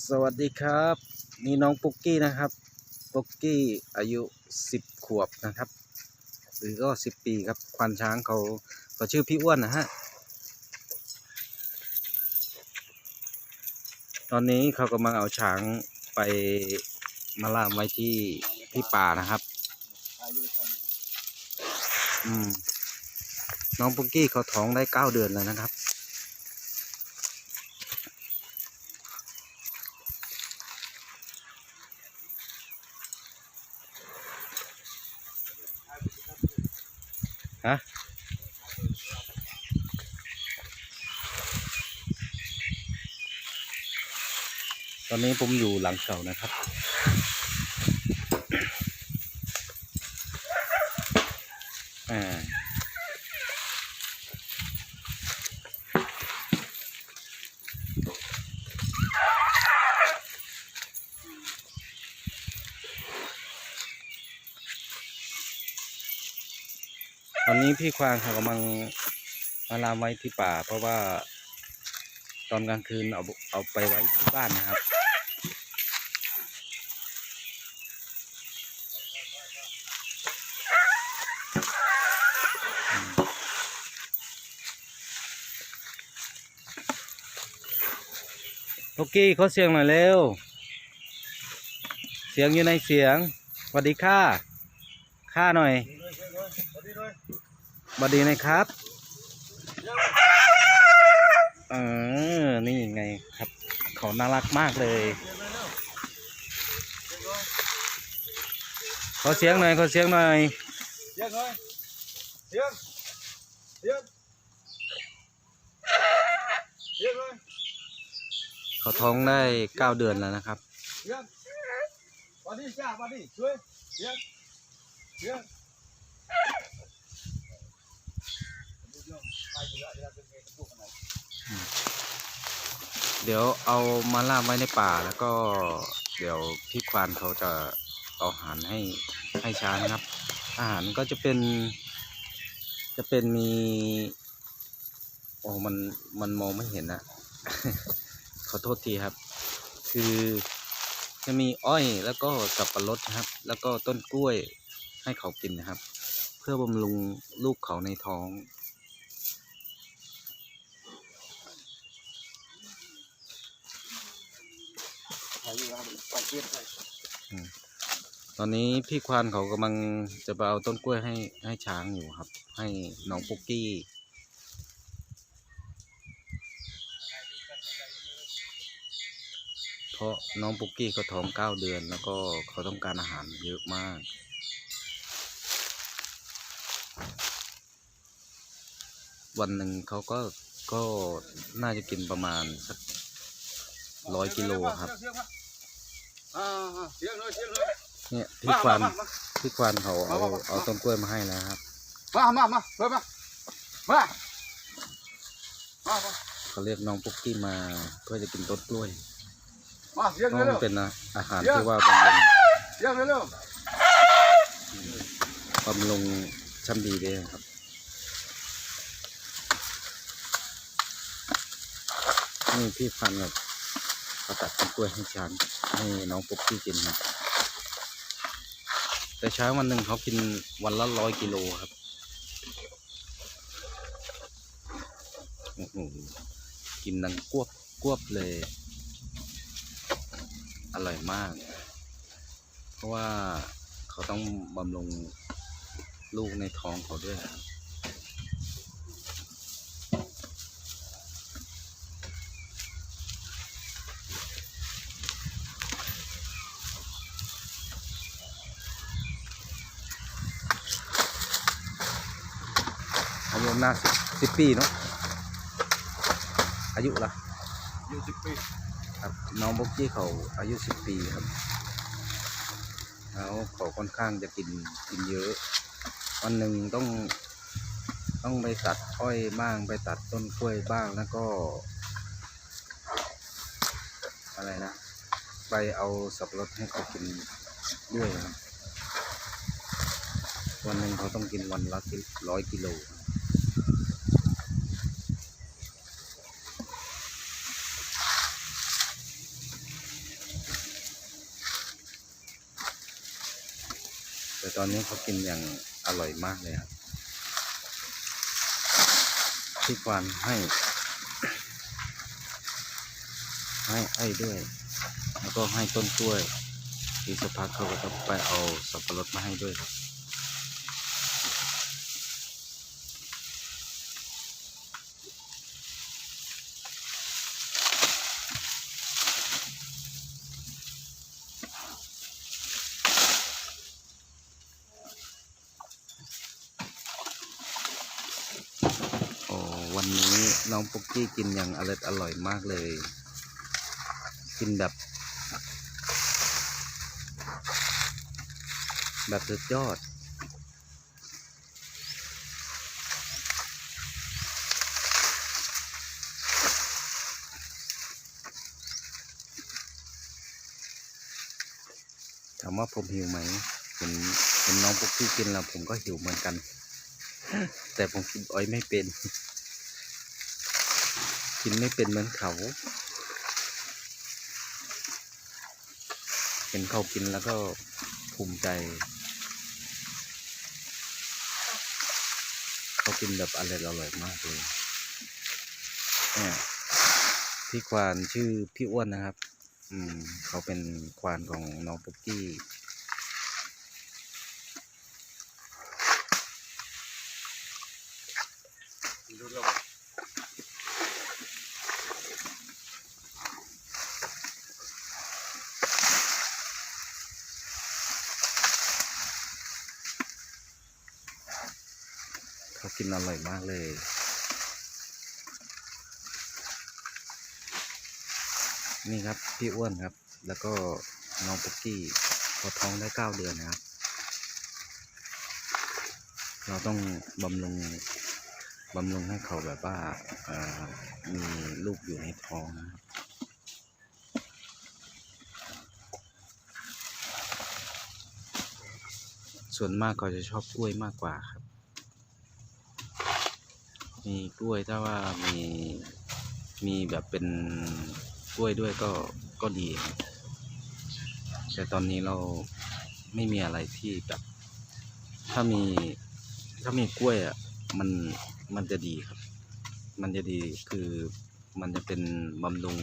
สวัสดีครับ นี่น้องปุกกี้นะครับ ปุกกี้อายุสิบขวบนะครับ หรือก็สิบปีครับ ควานช้างเขาเขาชื่อพี่อ้วนนะฮะ ตอนนี้เขากำลังเอาช้างไปมาล่ามไว้ที่ที่ป่านะครับ อืม น้องปุกกี้เขาท้องได้เก้าเดือนแล้วนะครับ ฮะตอนนี้ผมอยู่หลังเก่านะครับ อ่า ตอ นนี้พี่ควางเขากำลังมาลามไว้ที่ป่า เพราะว่าตอนกลางคืนเอาเอาไปไว้ที่บ้านนะครับ โอกี้เขาเสียงหน่อยเร็ว เสียงอยู่ในเสียงสวัสดีค่ะค่าหน่อย สวัสดีนะครับ เออ นี่ไงครับ เขาน่ารักมากเลย ขอเสียงหน่อย ขอเสียงหน่อยเสียงเลยเสียงเสียงเสียงเลยเขาท้องได้เก้าเดือนแล้วนะครับเสียงมาดิจ้ามาดิช่วยเสียงเสียง เดี๋ยวเอามาล่ามไว้ในป่าแล้วก็เดี๋ยวพี่ควานเขาจะเอาอาหารให้ให้ช้างนะครับ อาหารก็จะเป็น จะเป็นมี โอ้มันมันมองไม่เห็นนะ ขอโทษทีครับ คือจะมีอ้อยแล้วก็สับปะรดนะครับ แล้วก็ต้นกล้วยให้เขากินนะครับ เพื่อบำรุงลูกเขาในท้อง ตอนนี้พี่ควานเขากำลังจะไปเอาต้นกล้วยให้ให้ช้างอยู่ครับ ให้น้องปุกกี้ เพราะน้องปุกกี้เขาท้องเก้าเดือน แล้วก็เขาต้องการอาหารเยอะมาก วันหนึ่งเขาก็ก็น่าจะกินประมาณสักร้อยกิโลครับ อ่าเสียงเลยเสียงเลยเนี่ยพี่ควานมามาพี่ควานเขาเอามามามาเอาต้นกล้วยมาให้แล้วครับ มามามาเลยมามามามาเขาเรียกน้องปุกกี้มาเพื่อจะกินต้นกล้วยมาเสียงเพเลยราะเร็มัวนเป็นอาหารเยอะที่ว่าบำรุงเสียงเลยเร็วบำรุงชั้นดีเลยครับนี่พี่พันกับ เขาตัดต้นกล้วยให้ช้างให้น้องปุกกี้กินครับ แต่ช้างวันหนึ่งเขากินวันละร้อยกิโลครับโอ้โหกินดังกวบกวบเลย อร่อยมาก เพราะว่าเขาต้องบำรุงลูกในท้องเขาด้วยครับ อายุน่าสิบปีเนาะอายุละอายู่สิบปีครับน้องบ็อกกี้เขาอายุสิบปีครับแล้วเขาค่อนข้างจะกินกินเยอะ วันหนึ่งต้องต้องไปตัดอ้อยบ้างไปตัดต้นกล้วยบ้างแล้วก็ อะไรนะ ไปเอาสับปะรดให้เขากินด้วยครับวันหนึ่งเขาต้องกินวันละร้อยกิโล ตอนนี้เขากินอย่างอร่อยมากเลยครับพี่ควานให้ ให้ไอ้ด้วย แล้วก็ให้ต้นกล้วยอีกสักพักเขาก็จะไปเอาสับปะรดมาให้ด้วยครับ โอ้วัน น้องปุกกี้กินอย่างอร่อยอร่อยมากเลย กินแบบ แบบสุดยอด ถามว่าผมหิวไหมเห็นเห็นน้องปุกกี้กินแล้วผมก็หิวเหมือนกัน แต่ผมกินอ้อยไม่เป็น กินไม่เป็นเหมือนเขา เห็นเขากินแล้วก็ภูมิใจ เขากินแบบอร่อยอร่อยมากเลยเนี่ยพี่ควานชื่อพี่อ้วนนะครับ อืม เขาเป็นควานของน้องปุ๊กกี้ดูแล้ว กินอร่อยมากเลย นี่ครับพี่อ้วนครับ แล้วก็น้องปุ๊กกี้พอท้องได้เก้าเดือนนะครับ เราต้องบำรุงบำรุงให้เขาแบบว่ามีลูกอยู่ในท้องนะครับส่วนมากเขาจะชอบกล้วยมากกว่าครับ มีกล้วยถ้าว่ามีมีแบบเป็นกล้วยด้วยก็ก็ดี แต่ตอนนี้เราไม่มีอะไรที่แบบ ถ้ามีถ้ามีกล้วยอะมันมันจะดีครับ มันจะดีคือมันจะเป็นบำรุง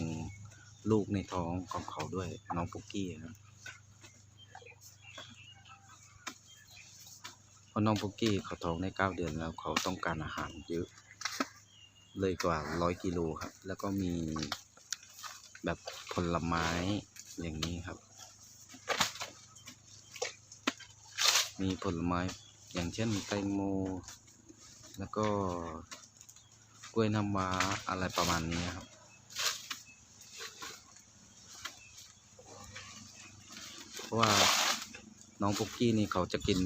ลูกในท้องของเขาด้วยน้องปุกกี้ครับเพราะน้องปุกกี้เขาท้องได้เก้าเดือนแล้วเขาต้องการอาหารเยอะ เลยกว่าร้อยกิโลครับ แล้วก็มีแบบผลไม้อย่างนี้ครับ มีผลไม้อย่างเช่นแตงโม แล้วก็กล้วยน้ำว้าอะไรประมาณนี้ครับ เพราะว่าน้องปุ๊กกี้นี่เขาจะกิน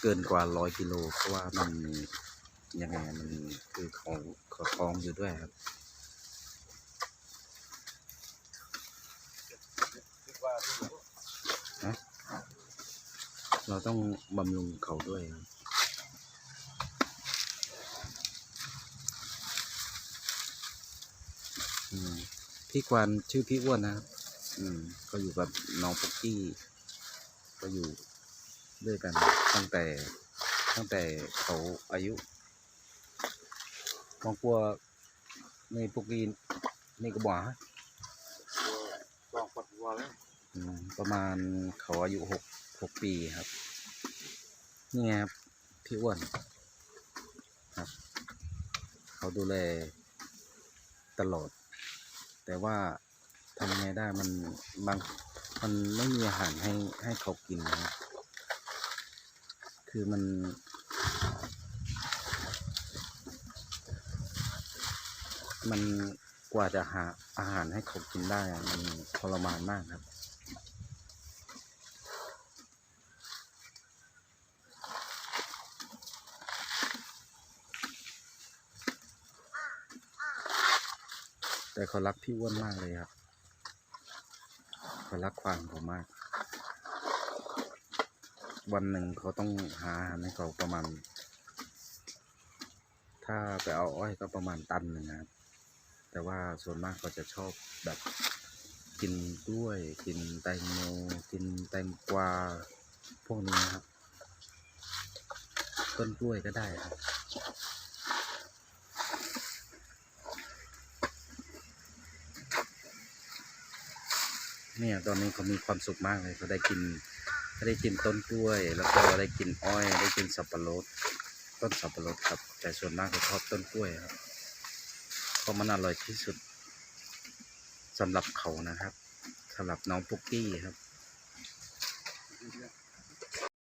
เกินกว่าร้อยกิโลเพราะว่ามัน ยังไงมันคือเขาเขาท้องอยู่ด้วยครับเราต้องบำรุงเขาด้วยครับพี่ควานชื่อพี่อ้วนนะครับ อืม ก็อยู่กับน้องปุ๊กกี้ ก็อยู่ด้วยกันตั้งแต่ตั้งแต่เขาอายุ มองกลัวในปุ๊กกี้นี่ก็บอกฮะลองปัดหัวแล้วอืมประมาณเขาอายุหกหกปีครับ นี่ไงครับพี่อ้วนครับ เขาดูแลตลอด แต่ว่าทำไงได้มันบางมันไม่มีอาหารให้ให้เขากินนะครับคือมัน มันกว่าจะหาอาหารให้เขากินได้มันทรมานมากครับ แต่เขารักพี่อ้วนมากเลยครับเขารักควานเขามาก วันหนึ่งเขาต้องหาอาหารให้เขาประมาณ ถ้าไปเอาอ้อยก็ประมาณตันหนึ่งนะครับ แต่ว่าส่วนมากเขาจะชอบแบบกินกล้วย กินแตงโมกินแตงกวาพวกนี้นะครับ ต้นกล้วยก็ได้ครับเนี่ยตอนนี้เขามีความสุขมากเลยเขาได้กินเขาได้กินต้นกล้วย แล้วก็ได้กินอ้อย ได้กินสับปะรดต้นสับปะรดครับ แต่ส่วนมากเขาชอบต้นกล้วยครับ ราะมันอร่อยที่สุดสำหรับเขานะครับสำหรับน้องปุ๊กกี้ครับ